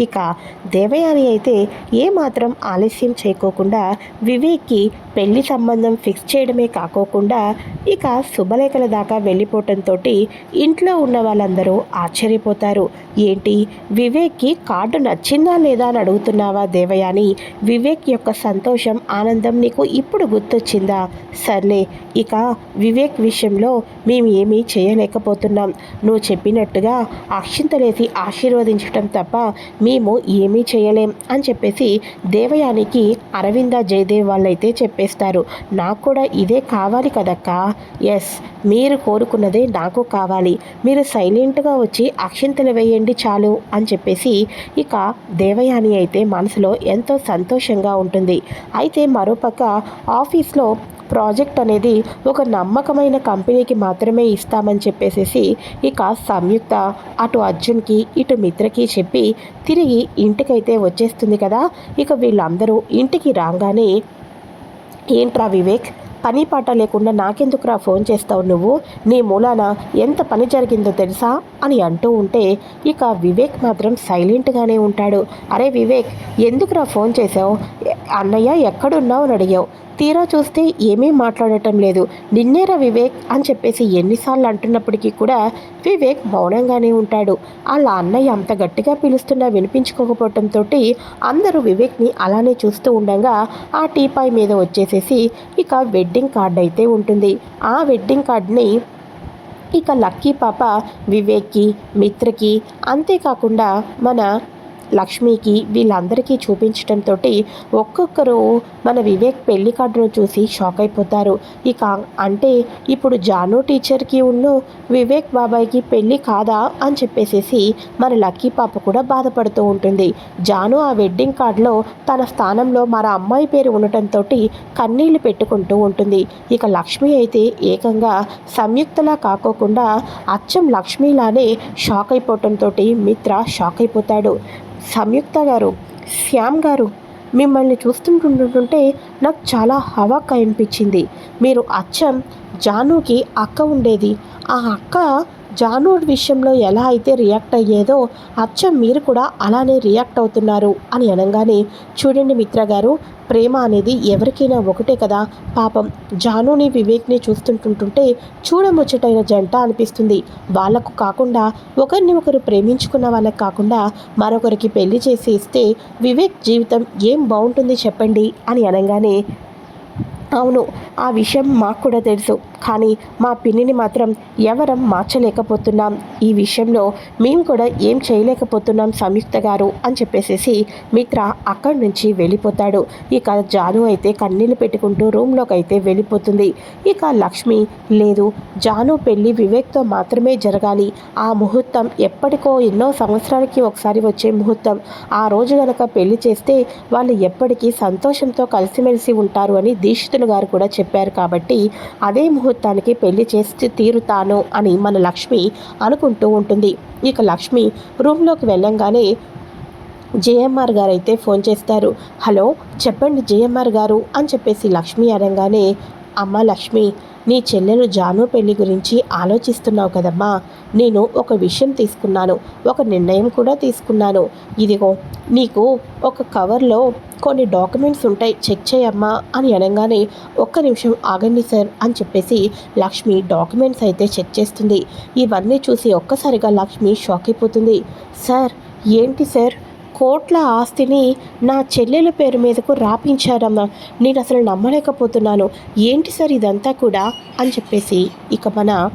ఇక దేవయాని అయితే ఏమాత్రం ఆలస్యం చేయకోకుండా వివేక్కి పెళ్ళి సంబంధం ఫిక్స్ చేయడమే కాకోకుండా ఇక శుభలేఖల దాకా వెళ్ళిపోవటంతో ఇంట్లో ఉన్న వాళ్ళందరూ ఆశ్చర్యపోతారు. ఏంటి? వివేక్కి కార్డు నచ్చిందా లేదా అని అడుగుతున్నావా దేవయాని? వివేక్ యొక్క సంతోషం ఆనందం నీకు ఇప్పుడు గుర్తొచ్చిందా? సర్లే ఇక వివేక్ విషయంలో మేము ఏమీ చేయలేకపోతున్నాం. నువ్వు చెప్పినట్టుగా అక్షింతలేసి ఆశీర్వదించటం తప్ప మేము ఏమీ చేయలేం అని చెప్పేసి దేవయానికి అరవింద జయదేవ్ వాళ్ళైతే చెప్పేస్తారు. నాకు కూడా ఇదే కావాలి కదక్క? ఎస్ మీరు కోరుకున్నదే నాకు కావాలి. మీరు సైలెంట్గా వచ్చి అక్షింతలు వేయండి చాలు అని చెప్పేసి ఇక దేవయాని అయితే మనసులో ఎంతో సంతోషంగా ఉంటుంది. అయితే మరోపక్క ఆఫీస్లో ప్రాజెక్ట్ అనేది ఒక నమ్మకమైన కంపెనీకి మాత్రమే ఇస్తామని చెప్పేసేసి ఇక సంయుక్త అటు అర్జున్కి ఇటు మిత్రకి చెప్పి తిరిగి ఇంటికైతే వచ్చేస్తుంది కదా. ఇక వీళ్ళందరూ ఇంటికి రాగానే ఏంట్రా వివేక్? పని పాట లేకుండా నాకెందుకురా ఫోన్ చేస్తావు నువ్వు? నీ మూలాన ఎంత పని జరిగిందో తెలుసా? అని అంటూ ఉంటే ఇక వివేక్ మాత్రం సైలెంట్గానే ఉంటాడు. అరే వివేక్ ఎందుకురా ఫోన్ చేసావు అన్నయ్య ఎక్కడున్నావు? అని అడిగావు. తీరా చూస్తే ఏమీ మాట్లాడటం లేదు. నిన్నేరా వివేక్ అని చెప్పేసి ఎన్నిసార్లు అంటున్నప్పటికీ కూడా వివేక్ మౌనంగానే ఉంటాడు. వాళ్ళ అన్నయ్య అంత గట్టిగా పిలుస్తున్నా వినిపించుకోకపోవటంతో అందరూ వివేక్ని అలానే చూస్తూ ఉండగా ఆ టీపాయ్ మీద వచ్చేసేసి ఇక వెడ్డింగ్ కార్డ్ అయితే ఉంటుంది. ఆ వెడ్డింగ్ కార్డ్ని ఇక లక్కీ పాప వివేక్కి మిత్రకి అంతేకాకుండా మన లక్ష్మికి వీళ్ళందరికీ చూపించడంతో ఒక్కొక్కరు మన వివేక్ పెళ్ళి కార్డును చూసి షాక్ అయిపోతారు. ఇక అంటే ఇప్పుడు జాను టీచర్కి ఉన్ను వివేక్ బాబాయ్కి పెళ్ళి కాదా అని చెప్పేసేసి మన లక్కీ పాప కూడా బాధపడుతూ ఉంటుంది. జాను ఆ వెడ్డింగ్ కార్డులో తన స్థానంలో మన అమ్మాయి పేరు ఉండటంతో కన్నీళ్ళు పెట్టుకుంటూ ఉంటుంది. ఇక లక్ష్మి అయితే ఏకంగా సంయుక్తలా కాకోకుండా అచ్చం లక్ష్మిలానే షాక్ అయిపోవటంతో మిత్ర షాక్ అయిపోతాడు. సంయుక్త గారు శ్యామ్ గారు మిమ్మల్ని చూస్తుంటుంటుంటే నాకు చాలా హవాక్ అనిపించింది మీరు అచ్చం జానుకి అక్క ఉండేది. ఆ అక్క జాను విషయంలో ఎలా అయితే రియాక్ట్ అయ్యేదో అచ్చం మీరు కూడా అలానే రియాక్ట్ అవుతున్నారు అని అనగానే చూడండి మిత్ర గారు ప్రేమ అనేది ఎవరికైనా ఒకటే కదా. పాపం జానుని వివేక్ని చూస్తుంటుంటుంటే చూడముచ్చటైన జంట అనిపిస్తుంది. వాళ్ళకు కాకుండా ఒకరిని ఒకరు ప్రేమించుకున్న వాళ్ళకి కాకుండా మరొకరికి పెళ్ళి చేసి ఇస్తే వివేక్ జీవితం ఏం బాగుంటుంది చెప్పండి అని అనగానే అవును ఆ విషయం మాకు కూడా తెలుసు. కానీ మా పిన్నిని మాత్రం ఎవరం మార్చలేకపోతున్నాం. ఈ విషయంలో మేము కూడా ఏం చేయలేకపోతున్నాం సంయుక్త గారు అని చెప్పేసేసి మిత్ర అక్కడి నుంచి వెళ్ళిపోతాడు. ఇక జాను అయితే కన్నీళ్ళు పెట్టుకుంటూ రూమ్లోకి అయితే వెళ్ళిపోతుంది. ఇక లక్ష్మి లేదు జాను పెళ్ళి వివేక్తో మాత్రమే జరగాలి. ఆ ముహూర్తం ఎప్పటికో ఎన్నో సంవత్సరాలకి ఒకసారి వచ్చే ముహూర్తం. ఆ రోజు గనక పెళ్ళి చేస్తే వాళ్ళు ఎప్పటికీ సంతోషంతో కలిసిమెలిసి ఉంటారు అని దీక్షితులు గారు కూడా చెప్పారు కాబట్టి అదే ముహూర్తానికి పెళ్ళి చేసి తీరుతాను అని మన లక్ష్మి అనుకుంటూ ఉంటుంది. ఇక లక్ష్మి రూమ్లోకి వెళ్ళంగానే జేఎంఆర్ గారు అయితే ఫోన్ చేస్తారు. హలో చెప్పండి జేఎంఆర్ గారు అని చెప్పేసి లక్ష్మి అనగానే అమ్మ లక్ష్మి నీ చెల్లెలు జాను పెళ్ళి గురించి ఆలోచిస్తున్నావు కదమ్మా. నేను ఒక విషయం తీసుకున్నాను. ఒక నిర్ణయం కూడా తీసుకున్నాను. ఇదిగో నీకు ఒక కవర్లో కొన్ని డాక్యుమెంట్స్ ఉంటాయి. చెక్ చేయమ్మా అని అనగానే ఒక్క నిమిషం ఆగండి సార్ అని చెప్పేసి లక్ష్మి డాక్యుమెంట్స్ అయితే చెక్ చేస్తుంది. ఇవన్నీ చూసి ఒక్కసారిగా లక్ష్మి షాక్ అయిపోతుంది. సార్ ఏంటి సార్? కోట్ల ఆస్తిని నా చెల్లెల పేరు మీదకు రాపించారమ్మా. నేను అసలు నమ్మలేకపోతున్నాను. ఏంటి సార్ ఇదంతా కూడా? అని చెప్పేసి ఇక మన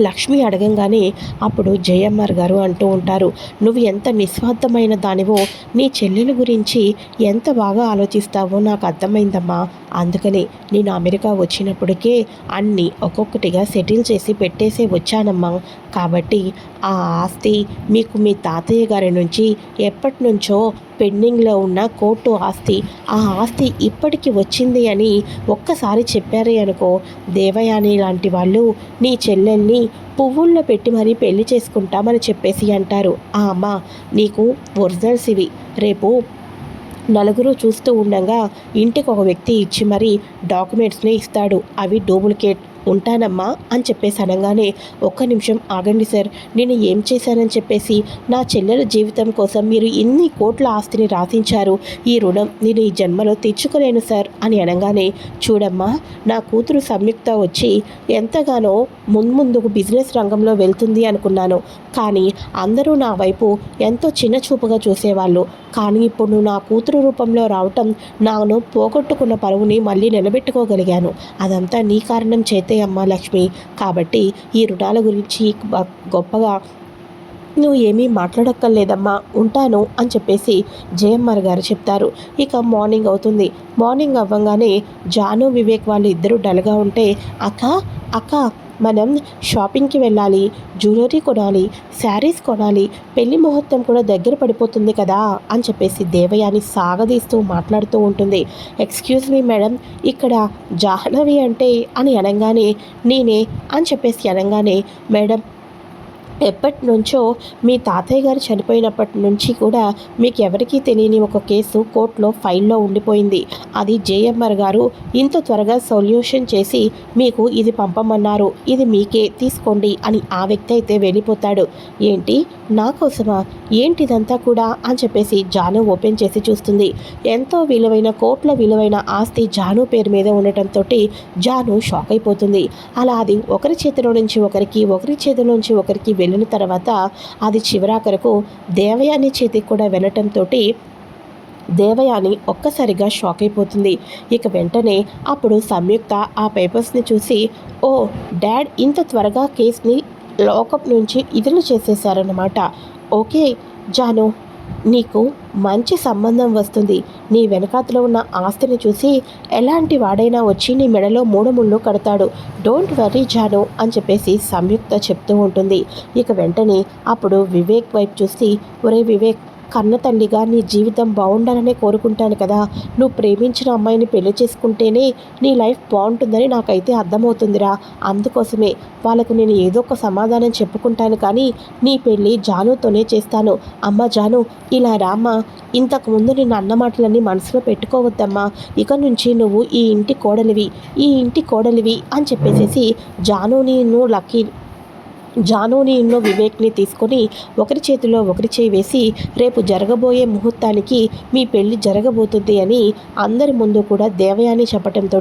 లక్ష్మి అడగంగానే అప్పుడు జయమ్మర్ గారు అంటూ ఉంటారు నువ్వు ఎంత నిస్వార్థమైన దానివో నీ చెల్లెల గురించి ఎంత బాగా ఆలోచిస్తావో నాకు అర్థమైందమ్మా. అందుకని నేను అమెరికా వచ్చినప్పటికే అన్నీ ఒక్కొక్కటిగా సెటిల్ చేసి పెట్టేసే వచ్చానమ్మా. కాబట్టి ఆ ఆస్తి మీకు మీ తాతయ్య గారి నుంచి ఎప్పటి నుంచో పెండింగ్లో ఉన్న కోర్టు ఆస్తి. ఆ ఆస్తి ఇప్పటికి వచ్చింది అని ఒక్కసారి చెప్పారే అనుకో దేవయాని లాంటి వాళ్ళు నీ చెల్లెల్ని పువ్వుల్లో పెట్టి మరీ పెళ్ళి చేసుకుంటామని చెప్పేసి అంటారు. ఆ అమ్మ నీకు ఒరిజినల్స్ ఇవి. రేపు నలుగురు చూస్తూ ఉండగా ఇంటికి ఒక వ్యక్తి ఇచ్చి మరీ డాక్యుమెంట్స్ని ఇస్తాడు. అవి డూప్లికేట్ ఉంటానమ్మా అని చెప్పేసి అనగానే ఒక్క నిమిషం ఆగండి సార్ నేను ఏం చేశానని చెప్పేసి నా చెల్లెల జీవితం కోసం మీరు ఇన్ని కోట్ల ఆస్తిని రాసించారు ఈ రుణం నేను ఈ జన్మలో తెచ్చుకోలేను సార్ అని అనగానే చూడమ్మా నా కూతురు సంయుక్త వచ్చి ఎంతగానో ముందుకు బిజినెస్ రంగంలో వెళ్తుంది అనుకున్నాను కానీ అందరూ నా వైపు ఎంతో చిన్న చూపుగా చూసేవాళ్ళు కానీ ఇప్పుడు నువ్వు నా కూతురు రూపంలో రావటం నాను పోగొట్టుకున్న పరువుని మళ్ళీ నిలబెట్టుకోగలిగాను అదంతా నీ కారణం చేతే అమ్మ లక్ష్మి. కాబట్టి ఈ రుణాల గురించి గొప్పగా నువ్వు ఏమీ మాట్లాడక్కర్లేదమ్మా ఉంటాను అని చెప్పేసి జయమ్మర్ గారు చెప్తారు. ఇక మార్నింగ్ అవుతుంది. మార్నింగ్ అవ్వగానే జాను వివేక్ వాళ్ళు ఇద్దరు డల్గా ఉంటే అక్క అక్క మనం షాపింగ్కి వెళ్ళాలి జ్యువెలరీ కొనాలి శారీస్ కొనాలి పెళ్ళి ముహూర్తం కూడా దగ్గర పడిపోతుంది కదా అని చెప్పేసి దేవయాని సాగదీస్తూ మాట్లాడుతూ ఉంటుంది. ఎక్స్క్యూజ్ మీ మేడం ఇక్కడ జాహ్నవి అంటే అని అనగానే నేనే అని చెప్పేసి అనగానే మేడం ఎప్పటి నుంచో మీ తాతయ్య గారు చనిపోయినప్పటి నుంచి కూడా మీకు ఎవరికీ తెలియని ఒక కేసు కోర్టులో ఫైల్లో ఉండిపోయింది. అది జేఎంఆర్ గారు ఇంత త్వరగా సొల్యూషన్ చేసి మీకు ఇది పంపమన్నారు. ఇది మీకే తీసుకోండి అని ఆ వ్యక్తి అయితే వెళ్ళిపోతాడు. ఏంటి? నా కోసమా? ఏంటిదంతా కూడా? అని చెప్పేసి జాను ఓపెన్ చేసి చూస్తుంది. ఎంతో విలువైన కోట్ల విలువైన ఆస్తి జాను పేరు మీద ఉండటంతో జాను షాక్ అయిపోతుంది. అలా అది ఒకరి చేతిలో నుంచి ఒకరికి ఒకరి చేతిలో నుంచి ఒకరికి వెళ్ళిన తర్వాత అది చివరాఖరకు దేవయాని చేతికి కూడా వెళ్ళటంతో దేవయాని ఒక్కసారిగా షాక్ అయిపోతుంది. ఇక వెంటనే అప్పుడు సంయుక్త ఆ పేపర్స్ని చూసి ఓ డాడ్ ఇంత త్వరగా కేసుని లోకప్ నుంచి ఇదిలు చేసేసారన్నమాట ఓకే జాను నీకు మంచి సంబంధం వస్తుంది. నీ వెనకాతలో ఉన్న ఆస్తిని చూసి ఎలాంటి వాడైనా వచ్చి నీ మెడలో మూడు ముళ్ళు కడతాడు. డోంట్ వరీ జాను అని చెప్పేసి సంయుక్త చెప్తూ ఉంటుంది. ఇక వెంటనే అప్పుడు వివేక్ వైపు చూసి ఒరే వివేక్ కన్న నీ జీవితం బాగుండాలనే కోరుకుంటాను కదా. నువ్వు ప్రేమించిన అమ్మాయిని పెళ్ళి చేసుకుంటేనే నీ లైఫ్ బాగుంటుందని నాకైతే అర్థమవుతుందిరా. అందుకోసమే వాళ్ళకు నేను ఏదో ఒక సమాధానం చెప్పుకుంటాను కానీ నీ పెళ్ళి జానుతోనే చేస్తాను. అమ్మ జాను ఇలా రామ్మ. ఇంతకుముందు నేను అన్న మాటలన్నీ మనసులో పెట్టుకోవద్దమ్మా. ఇక నుంచి నువ్వు ఈ ఇంటి కోడలివి ఈ ఇంటి కోడలివి అని చెప్పేసేసి జానుని నువ్వు లక్కీ జానుని ఇంట్లో వివేక్ని తీసుకొని ఒకరి చేతిలో ఒకరి చేయి వేసి రేపు జరగబోయే ముహూర్తానికి మీ పెళ్ళి జరగబోతుంది అని అందరి ముందు కూడా దేవయాని చెప్పటంతో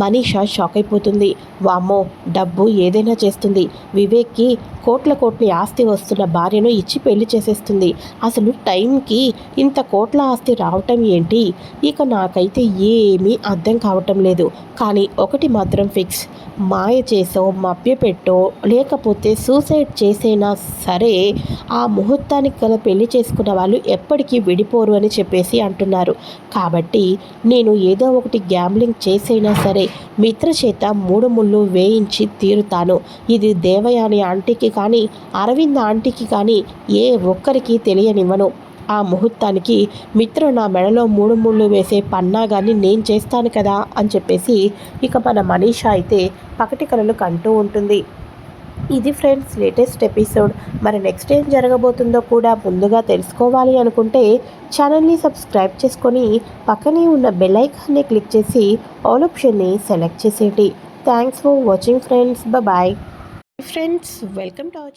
మనీషా షాక్ అయిపోతుంది వామ్మో డబ్బు ఏదైనా చేస్తుంది. వివేక్కి కోట్ల కోట్ల ఆస్తి వస్తున్న భార్యను ఇచ్చి పెళ్ళి చేసేస్తుంది. అసలు టైంకి ఇంత కోట్ల ఆస్తి రావటం ఏంటి? ఇక నాకైతే ఏమీ అర్థం కావటం లేదు. కానీ ఒకటి మాత్రం ఫిక్స్. మాయ చేసో మభ్యపెట్టో లేకపోతే సూసైడ్ చేసైనా సరే ఆ ముహూర్తానికి గల పెళ్ళి చేసుకున్న వాళ్ళు ఎప్పటికీ విడిపోరు అని చెప్పేసి అంటున్నారు. కాబట్టి నేను ఏదో ఒకటి గ్యాంబ్లింగ్ చేసైనా సరే మిత్ర చేత మూడు ముళ్ళు వేయించి తీరుతాను. ఇది దేవయాని ఆంటీకి కానీ అరవింద్ ఆంటీకి కానీ ఏ ఒక్కరికి తెలియనివ్వను. ఆ ముహూర్తానికి మిత్రు నా మెడలో మూడు ముళ్ళు వేసే పన్నాగాన్ని నేను చేస్తాను కదా అని చెప్పేసి ఇక మన మనీషా అయితే పకటికలలు కంటూ ఉంటుంది. ఇది ఫ్రెండ్స్ లేటెస్ట్ ఎపిసోడ్. మరి నెక్స్ట్ ఏం జరగబోతుందో కూడా ముందుగా తెలుసుకోవాలి అనుకుంటే ఛానల్ని సబ్స్క్రైబ్ చేసుకొని పక్కనే ఉన్న బెల్ ఐకాన్ని క్లిక్ చేసి ఆల్ ఆప్షన్ని సెలెక్ట్ చేసేయండి. Thanks for watching friends. Bye friends welcome to our